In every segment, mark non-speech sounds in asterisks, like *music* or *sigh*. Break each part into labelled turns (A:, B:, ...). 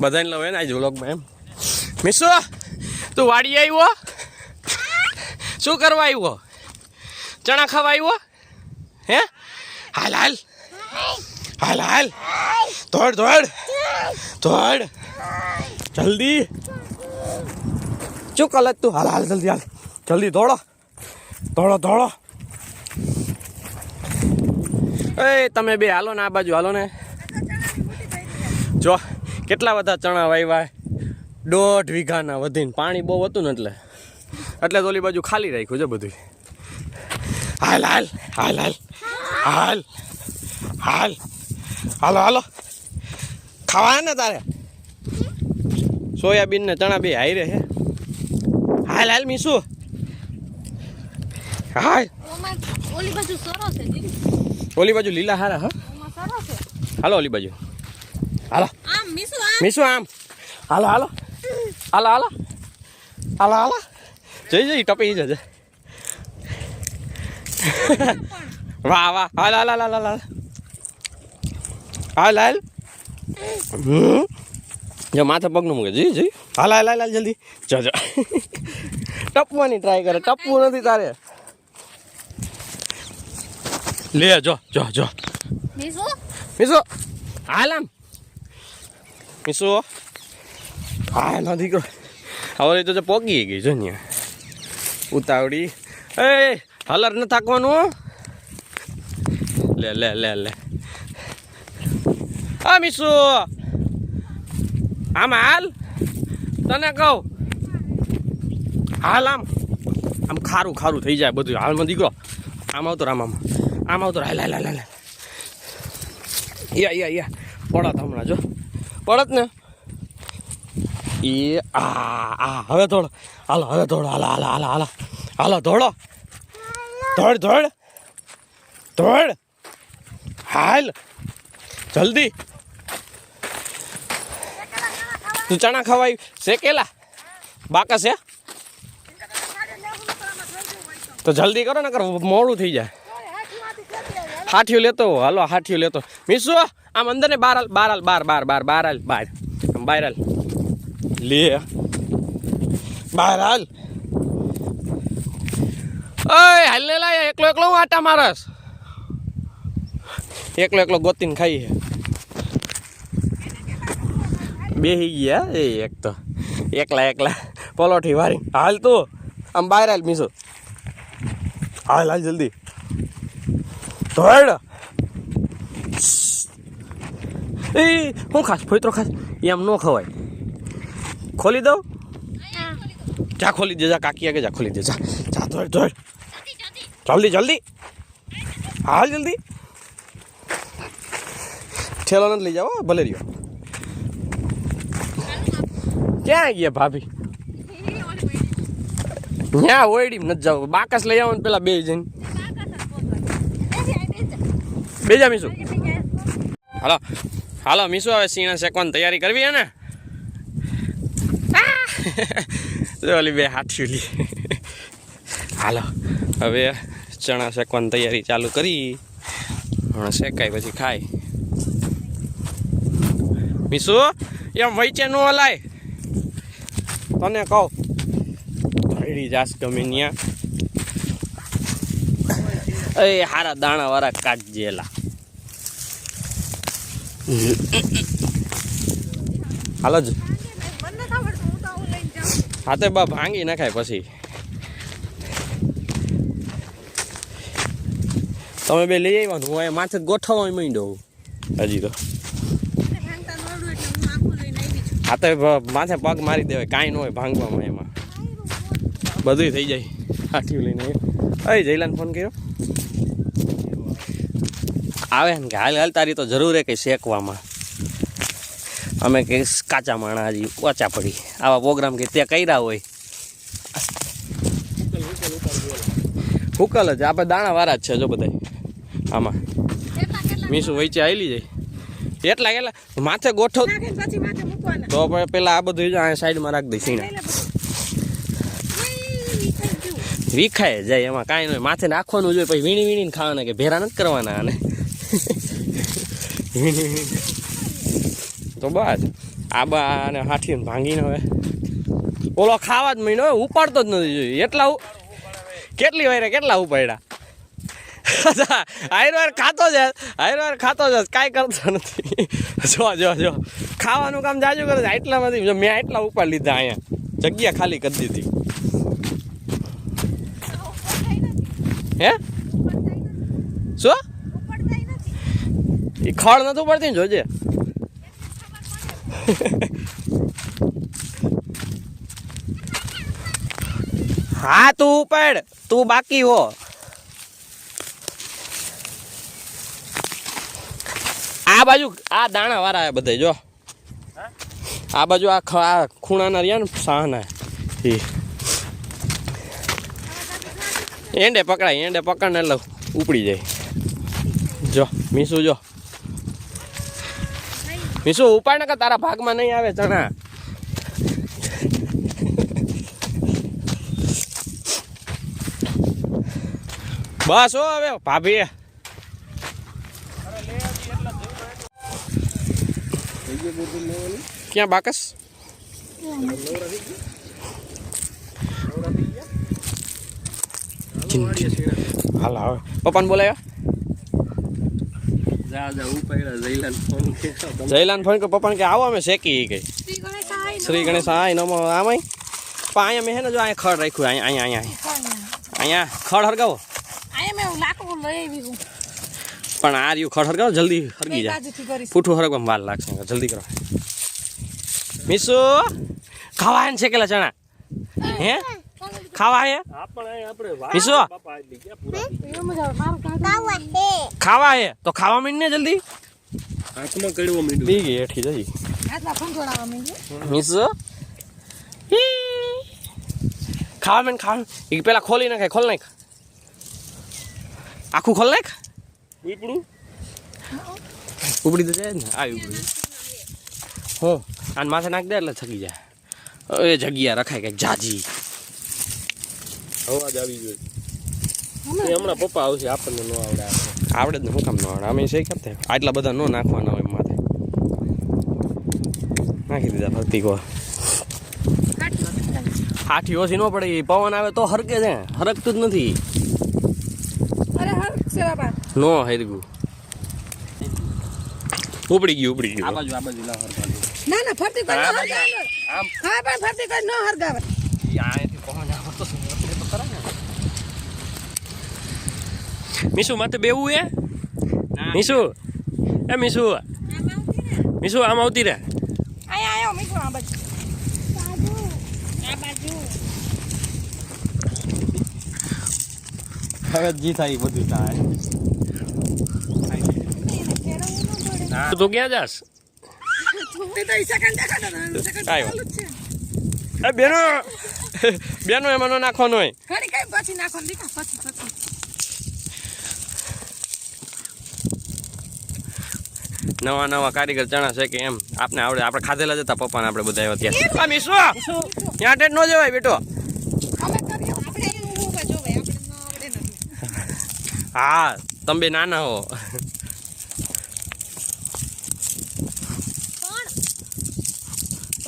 A: બધાને લવે ને આજ વ્લોગમાં એમ. મિસો તું વાડી આવ્યો શું કરવા આવ્યો ચણા ખાવા આવ્યો હે? હાલ હાલ. હાલ હાલ. દોડ દોડ. દોડ. જલ્દી. શું કલત તું? હાલ હાલ, જલ્દી હાલ. જલ્દી દોડો. દોડો દોડો. એ, તમે બે હાલો ને આ બાજુ હાલો ને. જો. કેટલા બધા ચણા વાવ્યા દોઢ વીઘાના વધીને. પાણી બહુ હતું ને એટલે. એટલે તો ઓલી બાજુ ખાલી રાખ્યું છે બધું હાલ હાલ હાલ હાલ. હાલ હાલ. હાલો હાલો. ખાવા ને તારે? સોયાબીન ને ચણા બે હાઈ હે. હાલ હાલ મીસુ. હાલ.
B: ઓલી બાજુ
A: ઓલી બાજુ લીલા હારા હા?
B: ઓમાં સરસ છે.
A: હાલો ઓલી બાજુ. હાલો.
B: મીસુ આમ
A: હાલો હાલો હાલો હાલો હાલો હાલો જઈ જઈ ટપી જજે વાહ વાહ હાલ હાલ હાલ હાલ હાલ હાલ હાલ જો માથે પગનું મૂકે જી જી હાલ હાલ હાલ જલ્દી જજો ટપવાની ટ્રાય કરે ટપવું નથી તારે લે જો જો જો
B: મીસુ
A: મીસુ હાલ આમ મીસુ હા? એનો દીકરો. હવે તો પોગી ગઈ જો ને ઉતાવળી. એ, હલર ન થાકવાનું. લે લે લે લે. આ મીસુ. આમ હાલ? તને કહું. હાલ આમ. આમ ખારું ખારું થઈ જાય બધું. હાલમાં દીકરો. આમ આવતો રામ આમ. આમ આવતો હાલ હાલ હાલ હાલ યા યા યા. પડત હમણાં, જો. પડત ને? એ, આ આ, હવે દોડ હાલો, હવે દોડ હાલો હાલો હાલો હાલો. હાલો દોડો દોડ દોડ દોડ હાલ. જલ્દી. તું ચણા ખવાય? શેકેલા બાકસ, હે? તો જલ્દી કરો ને કર મોડું થઈ જાય. હાઠિયું લેતો હાલો, હાઠિયું લેતો મીસુ આમ અંદર ને બાર હાલ બાર હાલ બાર બાર બાર બાર હાલ બાર. બાર હાલ લે. બાર હાલ ઓય હાલ ને લાય, એકલો એકલો હું આટા મારસ? એકલો એકલો ગોતીને ખાઈ હે બેહી ગયા? એ, એક તો. એકલા એકલા. પલોઠી વારી હાલ તું. આમ બહાર હાલ મીસો હાલ હાલ જલ્દી. ધોડ. એ હું ખાસ ફોઈત્રો ખાસ એમ ન ખવાય. ખોલી દઉં? જા ખોલી દે જા કાકી આગે જા ખોલી દે જા. જા ધોડ ધોડ જલ્દી જલ્દી. હાલ જલ્દી. ઠેલો નથી લઈ જાઓ ભલે રહ્યો. ક્યાં ગયા ભાભી? ત્યાં ઓયડી નથી જાવ બાકસ લઈ આવો ને પેલા બે જઈને. બેજા મીસુ હાલો. હાલો મીસુ હવે સીણા શેકવાની તૈયારી કરવી હે ને? ઓલી બે હાથીલી હાલો હવે ચણા શેકવાની તૈયારી ચાલુ કરી. હમણાં શેકાય પછી ખાય. મીસુ એમ વૈચે નો હલાય. તને કહું. ભરી જાસ ગમે ત્યાં એ હારા દાણા વાળા કાઢજેલા હાલો જ.
B: હું તો આવું
A: હાથે બા ભાંગી નાખાય પછી. તમે બે લઈ આવ્યા હું અહીંયા માથે ગોઠવવા માંડો હજી તો.
B: હા આવી
A: હાથે માથે પગ મારી દેવાય કાંઈ ન હોય ભાંગવામાં એમાં. બધું થઈ જાય. હાથીઓ લઈને અય જયલાને ફોન કર્યો. આવે ને કે હાલ હાલ તારી તો જરૂર હે કંઈ શેકવામાં. અમે કંઈ કાચા માણા હજી ઓછા પડી. આવા પ્રોગ્રામ કે ત્યાં કર્યા હોય. હુકલ જ આપણે દાણાવાળા જ છે જો બધા આમાં. મીસું વચ્ચે આવેલી જાય. એટલા કેટલા? માથે
B: મૂકવાના
A: તો પેલા આ બધું આ સાઈડમાં રાખી
B: દઈશ.
A: વિખાય જાય એમાં કાંઈ નહીં. માથે નાખવાનું જોઈએ પછી વીણી વીણીને ખાવાના કે ભેરા નથી કરવાના વીણી *laughs* તો બસ. આ બા અને હાથીને ભાંગીને હવે. ઓલો ખાવા જ મહિનો ઉપાડતો જ નથી જોઈએ એટલા કેટલી વારે કેટલા ઉપાડ્યા? *laughs* હાયરવાર ખાતો જ હાયરવાર ખાતો જ કાંઈ કરતો નથી. *laughs* જો જો જો. ખાવાનું કામ જાજુ કરે છે. નથી જો મેં એટલા ઉપાડ લીધા અહીંયા. જગ્યા ખાલી કરી દીધી. હે શું એ ખડ નથી પડતી ને જોજે. હા, તું ઉપાડ. તું બાકી હો. આ બાજુ, આ દાણા વાળા બધા, જો. આ બાજુ આ આ ખૂણાના રહ્યા ને સાહના એ. એંડે પકડાય, એંડે પકડ એટલે ઉપડી જાય. જો, મીસુ જો. મીસુ ઉપાડ ને કે તારા ભાગમાં નહીં આવે ચણા? બસ હો હવે ભાભી ક્યાં બાકસ? હાલ હવે. પપ્પાને બોલાયો
C: જા જા ઉપાડ્યા જઈલાન ફોન કર્યો
A: જયલાન ફોન કે પપ્પાને કે આવો અમે શેકી ગઈ
B: શ્રી ગણેશ આય
A: શ્રી ગણેશ આય નમો આમાંય? પણ અહીંયા મેં હે ને જો અહીંયા ખડ રાખ્યું અહીંયા અહીંયા અહીંયા અહીંયા. ખડ હરગાવો.
B: આય મેં લાકડું લઈ આવી હું
A: પણ આ રહ્યું ખડ હરગાવો જલ્દી હરગી જાય
B: પૂઠું
A: માલ હરગવામાં વાર લાગશે જલ્દી કરો. મીસુ ખાવા છે કેલા શેકેલા ચણા? હે? ખાવા હે? મીસુ ખાવા હે? તો ખાવા મીન ને જલ્દી?
C: હાથમાં કડવો મીંડું.
A: બી ગઈ હેઠી જઈ.
B: આટલા ફંગોળાવા
A: ખાવા મીન ખાવા એ પેલા ખોલી નાખે ખોલ નાખ. આખું ખોલ નાખ.
C: ઉપડું?
A: ઉપડી તો જાય ને આવી ઉપડી. હું આને માથે નાખ દે એટલે થકી જાય. એ જગ્યા રખાય કંઈક જાજી.
C: અવાજ આવી ગયો એ હમણાં પપ્પા આવશે આપણને ન આવડે
A: આવડે જ ને શું કામ ન આવડે? અમે છે કેમ આટલા બધા ન નાખવાના હોય માથે. નાખી દીધા ભક્તિ કો હાથી ઓછી ન પડે પવન આવે તો હરકે છે હરકતું જ નથી. નો હરગું ઉપડી ગયું ઉપડી
C: આ
A: ગયું
C: બાજુ આ બાજુ ના
B: ના ના ફરતી કોઈ ન હરગાવે
C: આમ.
B: હા પણ ફરતી કોઈ ન હરગાવે
A: મીસુ માથે બેવું એ મીસુ. એ મીસુ. મીસુ આમ આવતી રે
B: આયા આયો મીઠું આ બાજુ. આ બાજુ
A: હવે જી થાય બધું થાય. તું ક્યાં જાસ બેનો બેનો એમાં નાખવાનું નાખવાનો હોય.
B: ઘડી પછી નાખો દીકરા પછી પછી.
A: નવા નવા કારીગર ચણા છે કે એમ. આપને આવડે. આપણે ખાધેલા જ હતા પપ્પાને આપણે બધા આવ્યા ત્યાં. આ શું ત્યાં ટેટ ન જવાય બેટો.
B: અમે કરીએ આપણે એવું ઊભા જોવે. આપણે ન આવડે નથી.
A: હા તમે બે નાના હો.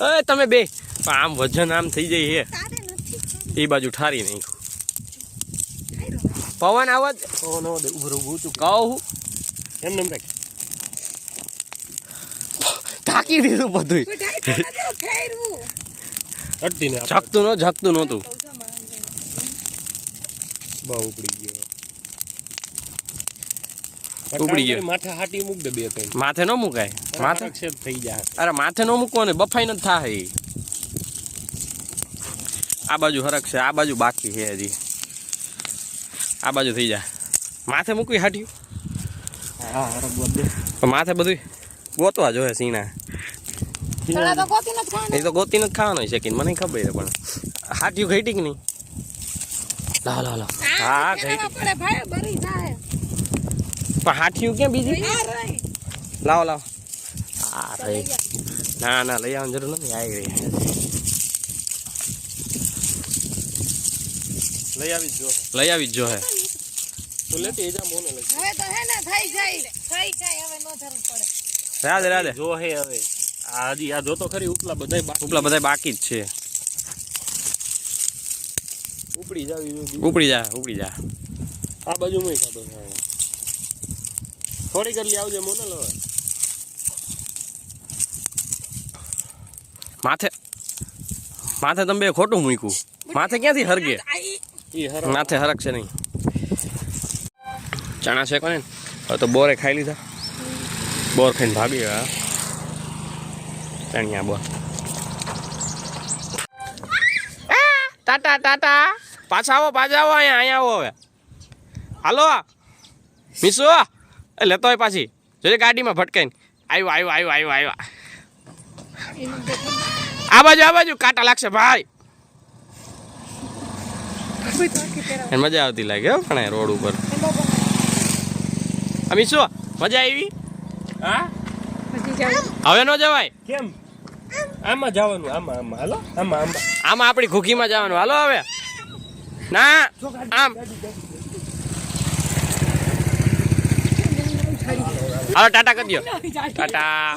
A: એ તમે બે. પણ આમ વજન આમ થઈ જાય હે એ બાજુ ઠારી
B: નહીં
A: પવન આવત
C: પવન આવો દે ઉભરું
A: કહું
C: એમને રાખ
A: ઢાંકી દીધું બધું ઝકતું ન ઝાકતું નહોતું.
C: બહુ ઉપડી ગયો.
A: ઉપડી ગયો.
C: માથે હાટી મૂક દે બે કઈ
A: માથે ન મુકાય? માથે?
C: થઈ જાય.
A: અરે માથે ન મૂકવો ને બફાઈ ન થાય. આ બાજુ હરક છે આ બાજુ બાકી છે હજી. આ બાજુ થઈ જાય માથે મૂકવી હાટ્યું? માથે બધું ગોતવા જોઈએ સીણા
B: ચણા તો ગોતી નથી ખાવાના.
A: એ તો ગોતી નથી ખાવાનો છે કે મને ખબર છે પણ હાટ્યું ઘટી કે નહીં લા લા લા હા ઘટી
B: ફેરવવા પડે ભાઈ બરી જાય.
A: પણ હાટ્યું ક્યાં બીજી? લાવો લાવો. હા રહી. ના ના લઈ આવવાની જરૂર નથી. આવી રહી.
C: લઈ આવી જ
A: લઈ આવી જ હે.
C: તો લેતી જા મોને લઈ.
B: હવે તો હે ને થઈ જાય. થઈ જાય હવે નો જરૂર પડે.
A: રાધે રાધે.
C: જો હે હવે. આ હજી આ જોતો ખરી ઉપલા બધાય બાકી.
A: ઉપલા બધા બાકી જ છે.
C: ઉપડી જાવી
A: ઉપડી જા ઉપડી જા.
C: આ બાજુ મય કાબો થોડી કરી આવજે મોને લો
A: માથે માથે તમે ખોટું મૂક્યું. માથે ક્યાંથી હરગે? માથે હરકશે નહીં. ચણા છે ને હવે તો બોરે ખાઈ લીધા. બોર ખાઈને ભાગી ગયા. ચણિયા બોલ ટાટા ટાટા પાછા આવો પાછા આવો અહીંયા અહીંયા આવો હવે હાલો મીસુ એ લેતો હોય પાછી જોજે ગાડીમાં ભટકાઈને આવ્યો આવ્યો આવ્યો આવ્યો આવ્યો આ બાજુ આ બાજુ કાંટા લાગશે ભાઈ મજા આવતી લાગે હો પણ રોડ ઉપર. અમી શું મજા આવી
C: હા
A: હવે ન જવાય
C: કેમ આમાં જવાનું આમાં આમાં. હાલો? આમાં આમાં.
A: આમાં આપણી ખુખીમાં જવાનું. હાલો હવે. ના આમ. હાલો ટાટા કરી દો ટાટા.